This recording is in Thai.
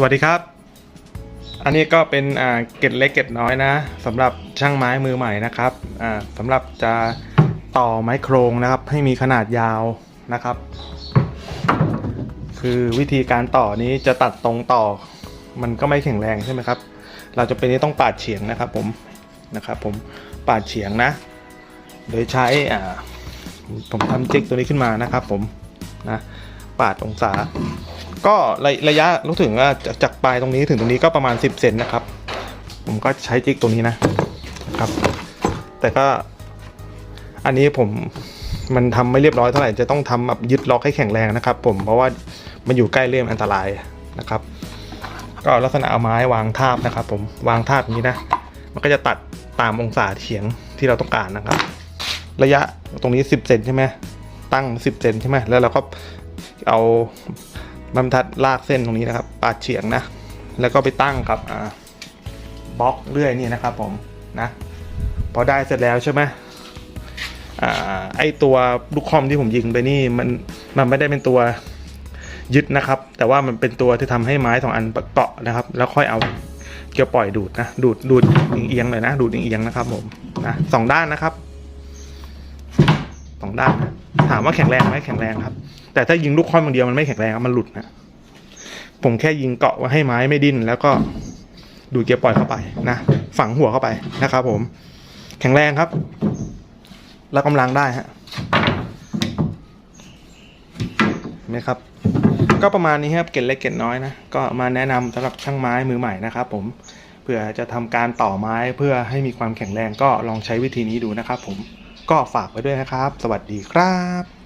สวัสดีครับ อันนี้ก็เป็นอ่าเกร็ดเล็กเกร็ดน้อยนะสำหรับช่างไม้มือใหม่นะครับอ่าสำหรับจะต่อไม้โครงนะครับ ให้มีขนาดยาวนะครับ คือวิธีการต่อนี้จะตัดตรงต่อ มันก็ไม่แข็งแรงใช่ไหมครับ เราจะเป็นที่ต้องปาดเฉียงนะครับผมนะครับ ผมปาดเฉียงนะ โดยใช้อ่าผมทำจิกตัวนี้ขึ้นมานะครับ ผมนะปาดองศา ก็ระระยะรู้ถึงว่าจากจากปลายตรงนี้ถึงตรงนี้ก็ประมาณ 10 เซนนะครับ ผมก็ใช้จิกตัวนี้นะครับ แต่ก็อันนี้ผมมันทำไม่เรียบร้อยเท่าไหร่จะต้องทำแบบยึดล็อกให้แข็งแรงนะครับ ผมเพราะว่ามันอยู่ใกล้เลื่อมอันตรายนะครับ ก็ลักษณะเอาไม้วางทาบนะครับ ผมวางทาบนี้นะ มันก็จะตัดตามองศาเฉียงที่เราต้องการนะครับ ระยะตรงนี้ 10เซนใช่ไหมตั้ง 10เซนใช่ไหมแล้วเราก็เอา บรรทัดลากเส้นตรงนี้นะครับ ปาดเฉียงนะ แล้วก็ไปตั้งครับอบล็อกเรื่อยนี่นะครับผมนะพอได้เสร็จแล้วใช่ไหมอไอตัวลูกคอมที่ผมยิงไปนี่มันมันไม่ได้เป็นตัวยึดนะครับ แต่ว่ามันเป็นตัวที่ทำให้ไม้สองอันเกาะนะครับ แล้วค่อยเอาเกี่ยวปล่อยดูดนะดูดดูดเอียงเลยนะ ดูดเอียงนะครับผมนะสองด้านนะครับสองด้านนะ ถามว่าแข็งแรงไหมแข็งแรงครับ แต่ถ้ายิงลูกค่อมอย่างเดียวมันไม่แข็งแรงมันหลุดนะผมแค่ยิงเกาะไว้ให้ไม้ไม่ดิ้นแล้วก็ดูเกียร์ปล่อยเข้าไปนะฝังหัวเข้าไปนะครับ ผม แข็งแรงครับรับกำลังได้ฮะเห็นไหมครับ ก็ประมาณนี้ครับเกล็ดเล็กเกล็ดน้อยนะก็มาแนะนำสำหรับช่างไม้มือใหม่นะครับ ผมเผื่อจะทำการต่อไม้เพื่อให้มีความแข็งแรงก็ลองใช้วิธีนี้ดูนะครับ ผม ก็ฝากไว้ด้วยนะครับ สวัสดีครับ